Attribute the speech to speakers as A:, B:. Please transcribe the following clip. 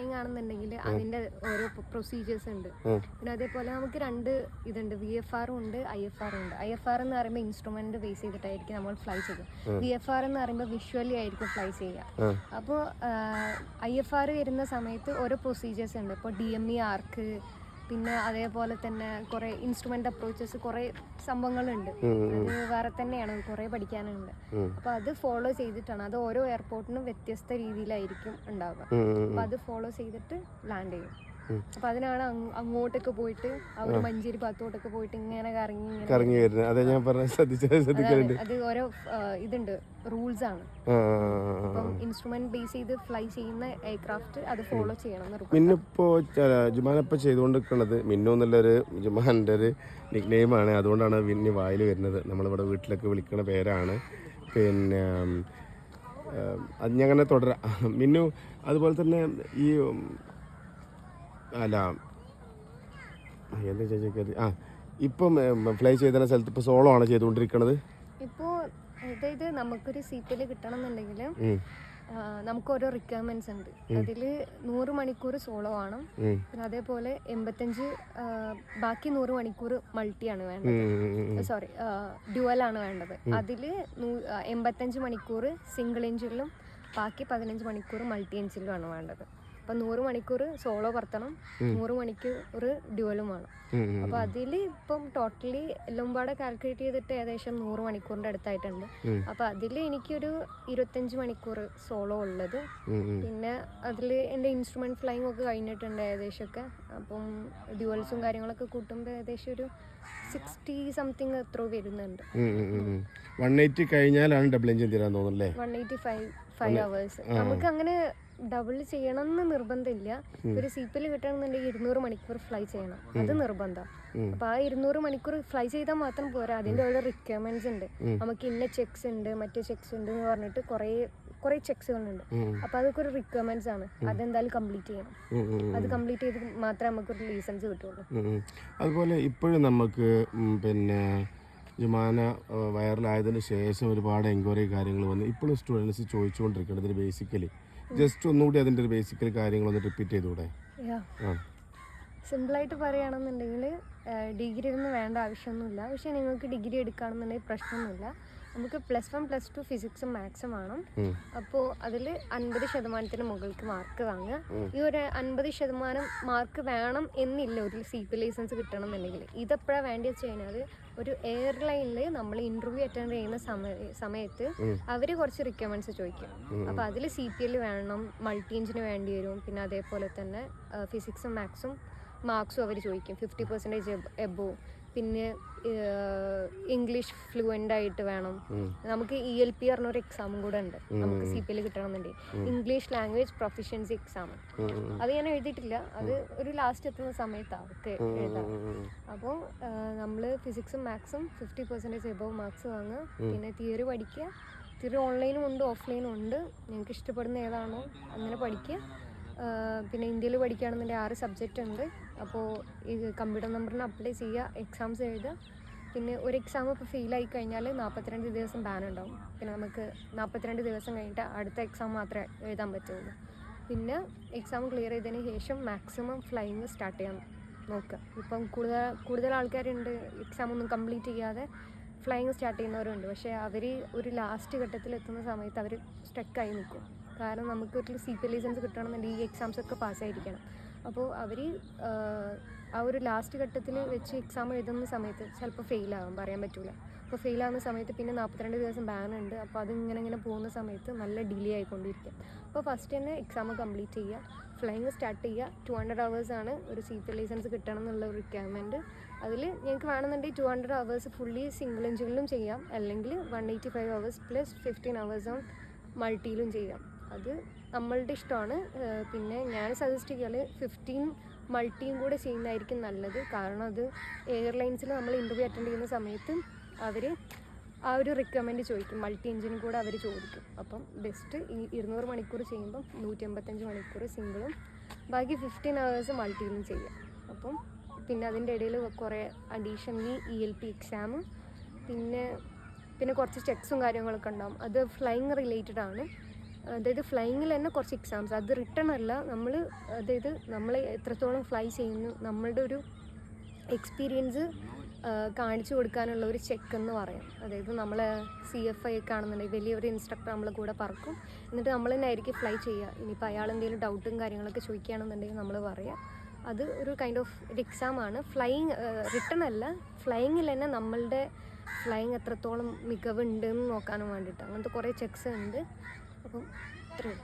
A: Flying ആണെന്നുണ്ടെങ്കിൽ അതിന്റെ ഓരോ പ്രൊസീജിയേഴ്സ് ഉണ്ട്. പിന്നെ അതേപോലെ നമുക്ക് രണ്ട് ഇതുണ്ട്. വി എഫ് ആറും ഉണ്ട് ഐ എഫ് ആറും ഉണ്ട്. ഐ എഫ് ആർ എന്ന് പറയുമ്പോൾ ഇൻസ്ട്രുമെന്റ് ബേസ് ചെയ്തിട്ടായിരിക്കും നമ്മൾ ഫ്ലൈ ചെയ്യുക. വി എഫ് ആർ എന്ന് പറയുമ്പോൾ വിഷ്വലി ആയിരിക്കും ഫ്ലൈ ചെയ്യുക. അപ്പോൾ ഐ എഫ് ആർ വരുന്ന സമയത്ത് ഓരോ പ്രൊസീജിയേഴ്സ് ഉണ്ട്. ഇപ്പോൾ ഡി എം ഇ ആർക്ക് പിന്നെ അതേപോലെ തന്നെ കുറെ ഇൻസ്ട്രുമെന്റ് അപ്രോച്ചസ് കുറെ സംഭവങ്ങളുണ്ട്. അത് വേറെ തന്നെയാണ് കുറെ പഠിക്കാനുണ്ട്. അപ്പൊ അത് ഫോളോ ചെയ്തിട്ടാണ് അത് ഓരോ എയർപോർട്ടിനും വ്യത്യസ്ത രീതിയിലായിരിക്കും ഉണ്ടാവുക. അപ്പോൾ അത് ഫോളോ ചെയ്തിട്ട് ലാൻഡ് ചെയ്യും.
B: ഉം.
A: അപ്പോൾ അതിനാണ് അങ്ങ് അങ്ങോട്ടൊക്കെ പോയിട്ട് ആ ഒരു മഞ്ചേരി ഭാഗത്തോട്ടൊക്കെ പോയിട്ട് ഇങ്ങനെ കറങ്ങി
B: കറങ്ങി വരുന്നത്. അതെ ഞാൻ പറഞ്ഞ
A: അത് ഓരോ ഇതുണ്ട് റൂൾസ് ആണ്. അപ്പം ഇൻസ്ട്രുമെന്റ് ബേസ് ചെയ്ത് ഫ്ലൈ ചെയ്യുന്ന എയർക്രാഫ്റ്റ് അത് ഫോളോ ചെയ്യണം ഇപ്പോ
B: മിന്നിപ്പോ ജുമാനിപ്പോൾ ചെയ്തുകൊണ്ടിരിക്കുന്നത് മിന്നു എന്നുള്ളൊരു ജുമാന്റെ ഒരു നിക് നെയിമാണ് അതുകൊണ്ടാണ് മിന്നി വായിൽ വരുന്നത്. നമ്മളിവിടെ വീട്ടിലൊക്കെ വിളിക്കുന്ന പേരാണ്. പിന്നെ അത് ഞാൻ അങ്ങനെ തുടരാം. മിന്നു അതുപോലെ തന്നെ ഈ അല്ല. എന്താ ചോദിച്ചത് ആ ഇപ്പം ഫ്ലൈ ചെയ്ത സ്ഥലത്ത് ഇപ്പോൾ സോളോ ആണ് ചെയ്തുകൊണ്ടിരിക്കുന്നത്
A: ഇപ്പോ അതായത് നമുക്കൊരു സീറ്റിൽ കിട്ടണം എന്നുണ്ടെങ്കിൽ നമുക്ക് ഓരോ റിക്വയർമെന്റ്സ് ഉണ്ട്. അതിൽ നൂറ് മണിക്കൂർ സോളോ ആണ് പിന്നെ അതേപോലെ എൺപത്തഞ്ച് ബാക്കി നൂറ് മണിക്കൂർ മൾട്ടിയാണ്
B: ആണ്
A: വേണ്ടത്. സോറി ഡ്യുവൽ ആണ് വേണ്ടത്. അതിൽ എൺപത്തഞ്ച് മണിക്കൂർ സിംഗിൾ എഞ്ചിലും ബാക്കി പതിനഞ്ച് മണിക്കൂർ മൾട്ടി എഞ്ചിനിലുമാണ് വേണ്ടത്. അപ്പം നൂറ് മണിക്കൂർ സോളോ പറത്തണം. നൂറ് മണിക്കൂർ ഡ്യുവലും വേണം. അപ്പോൾ അതിൽ ഇപ്പം ടോട്ടലി എല്ലാം പാടെ കാൽക്കുലേറ്റ് ചെയ്തിട്ട് ഏകദേശം നൂറ് മണിക്കൂറിന്റെ അടുത്തായിട്ടുണ്ട്. അപ്പൊ അതിൽ എനിക്കൊരു ഇരുപത്തഞ്ച് മണിക്കൂർ സോളോ ഉള്ളത്. പിന്നെ അതിൽ എന്റെ ഇൻസ്ട്രുമെന്റ് ഫ്ലൈങ് ഒക്കെ കഴിഞ്ഞിട്ടുണ്ട് ഏകദേശം ഒക്കെ അപ്പം ഡ്യുവൽസും കാര്യങ്ങളൊക്കെ കൂട്ടുമ്പോൾ ഏകദേശം ഒരു സിക്സ്റ്റി സംതിങ് എത്രയോ വരുന്നുണ്ട്.
B: വൺ എയ്റ്റി കഴിഞ്ഞാലാണ് ഡബിൾ എഞ്ചിൻ തീരാൻ തോന്നുന്നത്
A: one eighty five five hours നമുക്ക് അങ്ങനെ ഡബിൾ ചെയ്യണം എന്ന് നിർബന്ധമില്ല ഒരു സീപ്പിൽ കിട്ടണമെന്നുണ്ടെങ്കിൽ ഇരുന്നൂറ് മണിക്കൂർ ഫ്ലൈ ചെയ്യണം. അത് നിർബന്ധം. അപ്പൊ ആ ഇരുന്നൂറ് മണിക്കൂർ ഫ്ലൈ ചെയ്താൽ മാത്രം പോരാ. അതിന്റെ ഓരോ റിക്വയർമെന്റ്സ് ഉണ്ട്. നമുക്ക് ഇന്ന ചെക്സ് ഉണ്ട് മറ്റേ ചെക്സ് ഉണ്ട് എന്ന് പറഞ്ഞിട്ട് കുറേ കുറെ ചെക്സുകളുണ്ട്. അപ്പൊ അതൊക്കെ ഒരു റിക്വയർമെന്റ്സ് ആണ്. അതെന്തായാലും കംപ്ലീറ്റ് ചെയ്യണം. അത് കംപ്ലീറ്റ് ചെയ്ത് മാത്രമേ നമുക്ക് ഒരു ലൈസൻസ് കിട്ടുള്ളൂ.
B: അതുപോലെ ഇപ്പോഴും നമുക്ക് പിന്നെ വിമാന വൈറലായതിന് ശേഷം ഒരുപാട് എൻക്വയറി കാര്യങ്ങൾ വന്നു. ഇപ്പോഴും സ്റ്റുഡൻസ് ചോദിച്ചുകൊണ്ടിരിക്കുന്നത് ബേസിക്കലി ജസ്റ്റ് ഒന്നുകൂടി അതിന്റെ ഒരു കാര്യങ്ങൾ ഒന്ന് റിപ്പീറ്റ് ചെയ്തുകൂടെ സിമ്പിൾ
A: സിമ്പിളായിട്ട് പറയുകയാണെന്നുണ്ടെങ്കിൽ ഡിഗ്രി ഒന്നും വേണ്ട ആവശ്യമൊന്നുമില്ല. പക്ഷേ നിങ്ങൾക്ക് ഡിഗ്രി എടുക്കുകയാണെന്നുണ്ടെങ്കിൽ പ്രശ്നമൊന്നുമില്ല. നമുക്ക് പ്ലസ് വൺ പ്ലസ് ടു ഫിസിക്സും മാത്സും വേണം. അപ്പോൾ അതിൽ അൻപത് ശതമാനത്തിന് മുകളിലേക്ക് മാർക്ക് വാങ്ങുക. ഈ ഒരു അൻപത് ശതമാനം മാർക്ക് വേണം എന്നില്ല ഒരു സി പി ലൈസൻസ് കിട്ടണം എന്നുണ്ടെങ്കിൽ ഇതെപ്പോഴാണ് വേണ്ടി വെച്ച് കഴിഞ്ഞാൽ ഒരു എയർലൈനിൽ നമ്മൾ ഇന്റർവ്യൂ അറ്റൻഡ് ചെയ്യുന്ന സമയ സമയത്ത് അവർ കുറച്ച് റിക്വയർമെന്റ്സ് ചോദിക്കും. അപ്പോൾ അതിൽ സി പി എൽ വേണം മൾട്ടി എഞ്ചിന് വേണ്ടി വരും പിന്നെ അതേപോലെ തന്നെ ഫിസിക്സും മാത്സും മാർക്സും അവർ ചോദിക്കും. ഫിഫ്റ്റി പെർസെന്റേജ് എബോ പിന്നെ ഇംഗ്ലീഷ് ഫ്ലുവന്റ് ആയിട്ട് വേണം. നമുക്ക് ഇ എൽ പി പറഞ്ഞ ഒരു എക്സാമും കൂടെ ഉണ്ട്. നമുക്ക് സി പി എൽ കിട്ടണമെന്നുണ്ടെങ്കിൽ. ഇംഗ്ലീഷ് ലാംഗ്വേജ് പ്രൊഫഷ്യൻസി എക്സാം അത് ഞാൻ എഴുതിയിട്ടില്ല. അത് ഒരു ലാസ്റ്റ് എത്തുന്ന സമയത്താണ് ഒക്കെ എഴുതാം. അപ്പോൾ നമ്മൾ ഫിസിക്സും മാത്സും ഫിഫ്റ്റി പെർസെന്റേജ് എബവ് മാർക്സ് വാങ്ങുക. പിന്നെ തിയറി പഠിക്കുക. തിയറി ഓൺലൈനും ഉണ്ട് ഓഫ്ലൈനും ഉണ്ട്. നിങ്ങൾക്ക് ഇഷ്ടപ്പെടുന്ന ഏതാണോ അങ്ങനെ പഠിക്കുക. പിന്നെ ഇന്ത്യയിൽ പഠിക്കുകയാണെന്നുണ്ടെങ്കിൽ ആറ് സബ്ജക്റ്റ് ഉണ്ട്. അപ്പോൾ ഈ കമ്പ്യൂട്ടർ നമ്പറിന് അപ്ലൈ ചെയ്യുക എക്സാംസ് എഴുതുക. പിന്നെ ഒരു എക്സാം ഇപ്പോൾ ഫെയിലായി കഴിഞ്ഞാൽ നാൽപ്പത്തിരണ്ട് ദിവസം ബാൻ ഉണ്ടാവും. പിന്നെ നമുക്ക് നാൽപ്പത്തിരണ്ട് ദിവസം കഴിഞ്ഞിട്ട് അടുത്ത എക്സാം മാത്രമേ എഴുതാൻ പറ്റുള്ളൂ. പിന്നെ എക്സാം ക്ലിയർ ചെയ്തതിന് ശേഷം മാക്സിമം ഫ്ലൈയിങ് സ്റ്റാർട്ട് ചെയ്യാൻ നോക്കുക. ഇപ്പം കൂടുതൽ കൂടുതൽ ആൾക്കാരുണ്ട് എക്സാം ഒന്നും കംപ്ലീറ്റ് ചെയ്യാതെ ഫ്ലൈയിങ് സ്റ്റാർട്ട് ചെയ്യുന്നവരുണ്ട്. പക്ഷേ അവർ ഒരു ലാസ്റ്റ് ഘട്ടത്തിൽ എത്തുന്ന സമയത്ത് അവർ സ്റ്റക്കായി നിൽക്കും. കാരണം നമുക്ക് ഒരു സി പി ലൈസൻസ് കിട്ടണമെന്നുണ്ടെങ്കിൽ ഈ എക്സാംസ് ഒക്കെ പാസ്സായിരിക്കണം അപ്പോൾ അവർ ആ ഒരു ലാസ്റ്റ് ഘട്ടത്തിൽ വെച്ച് എക്സാം എഴുതുന്ന സമയത്ത് ചിലപ്പോൾ ഫെയിലാകും പറയാൻ പറ്റില്ല അപ്പോൾ ഫെയിലാകുന്ന സമയത്ത് പിന്നെ നാൽപ്പത്തിരണ്ട് ദിവസം ബാൻ ഉണ്ട്. അപ്പോൾ അത് ഇങ്ങനെ പോകുന്ന സമയത്ത് നല്ല ഡിലേ ആയിക്കൊണ്ടിരിക്കും. അപ്പോൾ ഫസ്റ്റ് തന്നെ എക്സാം കംപ്ലീറ്റ് ചെയ്യുക. ഫ്ലൈങ് സ്റ്റാർട്ട് ചെയ്യുക. ടു ഹൺഡ്രഡ് അവേഴ്സാണ് ഒരു സി പി ലൈസൻസ് കിട്ടണം എന്നുള്ള ഒരു റിക്വയർമെന്റ് അതിൽ ഞങ്ങൾക്ക് വേണമെന്നുണ്ടെങ്കിൽ two hundred hours fully single എഞ്ചിനിലും ചെയ്യാം. അല്ലെങ്കിൽ one eighty five hours plus fifteen hours മൾട്ടിയിലും ചെയ്യാം. അത് നമ്മളുടെ ഇഷ്ടമാണ്. പിന്നെ ഞാൻ സജസ്റ്റ് ചെയ്യാൽ ഫിഫ്റ്റീൻ മൾട്ടിയും കൂടെ ചെയ്യുന്നതായിരിക്കും നല്ലത്. കാരണം അത് എയർലൈൻസിൽ നമ്മൾ ഇന്റർവ്യൂ അറ്റൻഡ് ചെയ്യുന്ന സമയത്ത് അവർ ആ ഒരു റിക്വയർമെന്റ് ചോദിക്കും. മൾട്ടി എഞ്ചിനും കൂടെ അവർ ചോദിക്കും. അപ്പം ബെസ്റ്റ് ഈ ഇരുന്നൂറ് മണിക്കൂർ ചെയ്യുമ്പം നൂറ്റി മണിക്കൂർ സിംഗിളും ബാക്കി ഫിഫ്റ്റീൻ അവേഴ്സ് മൾട്ടിയിലും ചെയ്യാം. അപ്പം പിന്നെ അതിന്റെ ഇടയിൽ കുറേ additionally E L P exam പിന്നെ പിന്നെ കുറച്ച് ചെക്സും കാര്യങ്ങളൊക്കെ ഉണ്ടാവും. അത് ഫ്ലൈങ് റിലേറ്റഡ് ആണ്. അതായത് ഫ്ലൈയിങ്ങിൽ തന്നെ കുറച്ച് എക്സാംസ് അത് റിട്ടേൺ അല്ല നമ്മൾ അതായത് നമ്മൾ എത്രത്തോളം ഫ്ലൈ ചെയ്യുന്നു നമ്മളുടെ ഒരു എക്സ്പീരിയൻസ് കാണിച്ചു കൊടുക്കാനുള്ള ഒരു ചെക്ക് എന്ന് പറയാം. അതായത് നമ്മൾ സി എഫ് ഐ ഒക്കെ ആണെന്നുണ്ടെങ്കിൽ വലിയൊരു ഇൻസ്ട്രക്ടർ നമ്മളെ കൂടെ പറക്കും. എന്നിട്ട് നമ്മൾ തന്നെ ആയിരിക്കും ഫ്ലൈ ചെയ്യുക. ഇനിയിപ്പോൾ അയാൾ എന്തെങ്കിലും ഡൗട്ടും കാര്യങ്ങളൊക്കെ ചോദിക്കുകയാണെന്നുണ്ടെങ്കിൽ നമ്മൾ പറയാം. അത് ഒരു കൈൻഡ് ഓഫ് ഒരു എക്സാമാണ് ഫ്ലൈയിങ് റിട്ടേൺ അല്ല ഫ്ലൈയിങ്ങിൽ തന്നെ നമ്മളുടെ ഫ്ലൈയിങ് എത്രത്തോളം മികവുണ്ടെന്ന് നോക്കാനും വേണ്ടിയിട്ട്. അങ്ങനത്തെ കുറേ ചെക്സ് ഉണ്ട്. അപ്പം ഇത്രയേ